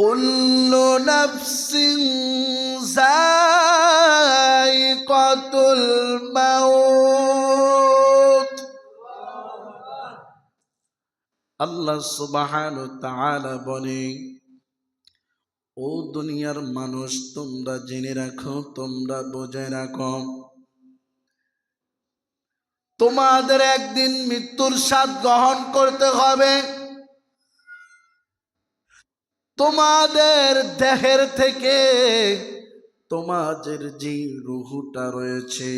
كل نفس ذائقة الموت আল্লাহ সুবাহান তাআলা বলে ও দুনিয়ার মানুষ তোমরা জেনে রাখো তোমরা বুঝে রাখো তোমাদের একদিন মৃত্যুর স্বাদ গ্রহণ করতে হবে তোমাদের দেহের থেকে তোমাদের যে রুহুটা রয়েছে,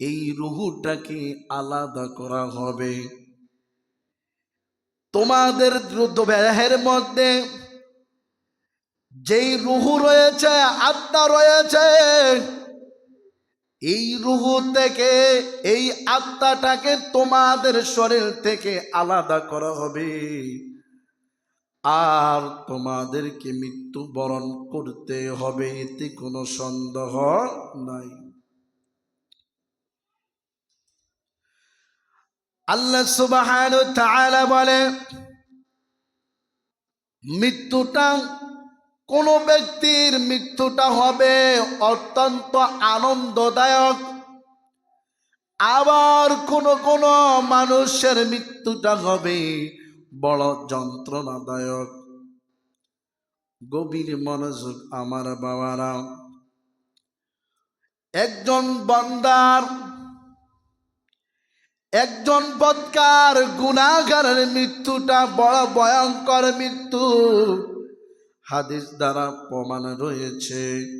এই রুহুটাকে আলাদা করা হবে। তোমাদের দেহের মধ্যে যেই রুহু রয়েছে, আত্মা রয়েছে, এই রুহু থেকে, এই আত্মাটাকে তোমাদের শরীর থেকে আলাদা করা হবে। আর তোমাদেরকে মৃত্যুবরণ করতে হবে, এতে কোনো সন্দেহ নাই। আল্লাহ তাআলা বলে, মৃত্যুটা কোন ব্যক্তির মৃত্যুটা হবে অত্যন্ত আনন্দদায়ক। আবার কোন কোন মানুষের মৃত্যুটা হবে বড় যন্ত্রণাদায়ক গভীর মনোযোগ আমার বাবারা। একজন বন্দার, একজন বৎকার গুণাগারের মৃত্যুটা বড় ভয়ঙ্কর মৃত্যু। হাদিস দ্বারা প্রমাণ রয়েছে।